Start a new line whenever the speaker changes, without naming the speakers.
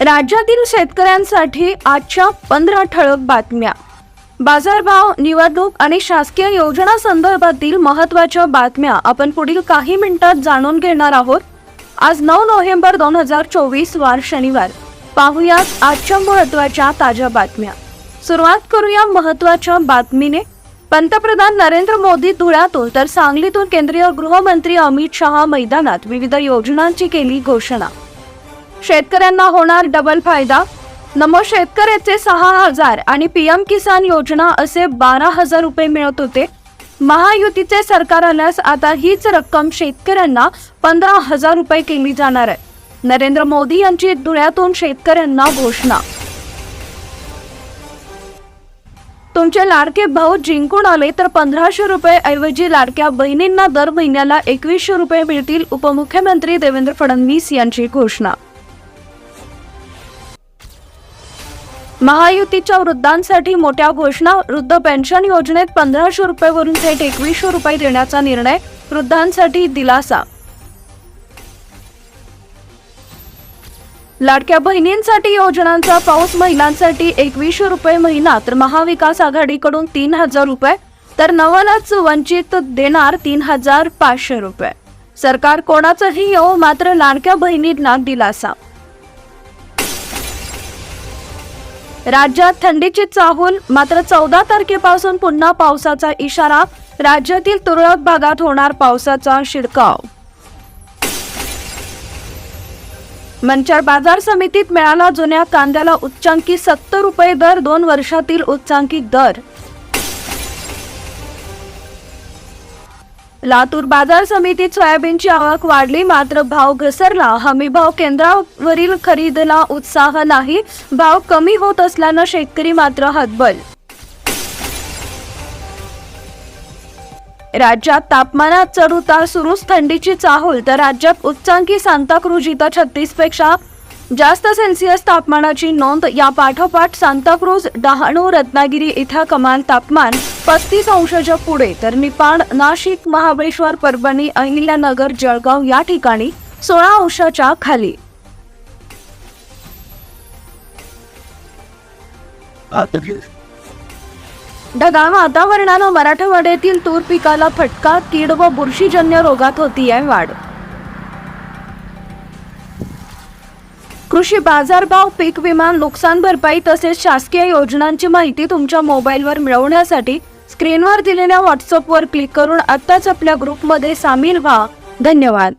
राज्यातील शेतकऱ्यांसाठी आजच्या पंधरा ठळक बातम्या. बाजारभाव निवडणूक आणि शासकीय योजना संदर्भातील महत्त्वाच्या बातम्या आपण पुढील काही मिनिटात जाणून घेणार आहोत. आज नऊ नोव्हेंबर दोन हजार चोवीस वार शनिवार. पाहुयात आजच्या महत्त्वाच्या ताज्या बातम्या. सुरुवात करूया महत्त्वाच्या बातमीने. पंतप्रधान नरेंद्र मोदी धुळ्यातून तर सांगलीतून केंद्रीय गृहमंत्री अमित शहा मैदानात विविध योजनांची केली घोषणा. शेतकऱ्यांना होणार डबल फायदा. नमो शेतकऱ्याचे सहा हजार आणि पीएम किसान योजना असे बारा हजार रुपये मिळत होते. महायुतीचे सरकार आल्यास आता हीच रक्कम शेतकऱ्यांना पंधरा हजार रुपये केली जाणार आहे. नरेंद्र मोदी यांची धुळ्यातून शेतकऱ्यांना घोषणा. तुमचे लाडके भाऊ जिंकून आले तर पंधराशे रुपये ऐवजी लाडक्या बहिणींना दर महिन्याला एकवीसशे रुपये मिळतील उपमुख्यमंत्री देवेंद्र फडणवीस यांची घोषणा. महायुतीच्या वृद्धांसाठी मोठ्या घोषणा वृद्ध पेन्शन योजनेत पंधराशे रुपयेवरून थेट एकवीसशे रुपये देण्याचा निर्णय वृद्धांसाठी दिलासा. लाडक्या बहिणींसाठी योजनांचा पाऊस महिलांसाठी एकवीसशे रुपये महिना तर महाविकास आघाडीकडून तीन हजार रुपये तर नवलाच वंचित देणार तीन हजार पाचशे रुपये. सरकार कोणाचंही येऊ मात्र लाडक्या बहिणींना दिलासा. राज्यात थंडीची चाहूल मात्र चौदा तारखेपासून पुन्हा पावसाचा इशारा राज्यातील तुरळक भागात होणार पावसाचा शिडकाव. मंचर बाजार समितीत मिळाला जुन्या कांद्याला उच्चांकी सत्तर रुपये दर दोन वर्षातील उच्चांकी दर. लातूर बाजार समितीत सोयाबीनची आवक वाढली मात्र भाव घसरला. हमी भाव केंद्रावरील खरेदीला उत्साह नाही भाव कमी होत असल्यानं शेतकरी मात्र हतबल. राज्यात तापमानात चढ उतार सुरूच थंडीची चाहूल तर राज्यात उच्चांकी सांताक्रूज इथं छत्तीसपेक्षा जास्त सेल्सिअस तापमानाची नोंद या पाठोपाठ सांताक्रूज डहाणू रत्नागिरी इथं कमाल तापमान पस्तीस अंशाच्या पुढे. तर निपाण नाशिक महाबळेश्वर परभणी अहिल्यानगर जळगाव या ठिकाणी सोळा अंशाच्या खाली. ढगाळ वातावरणानं मराठवाड्यातील तूर पिकाला फटका कीड व बुरशीजन्य रोगात होतीये वाढ. कृषी बाजारभाव पीक विमा नुकसान भरपाई तसेच शासकीय योजनांची माहिती तुमच्या मोबाईलवर मिळवण्यासाठी स्क्रीनवर दिलेल्या व्हॉट्सअपवर क्लिक करून आत्ताच आपल्या ग्रुपमध्ये सामील व्हा. धन्यवाद.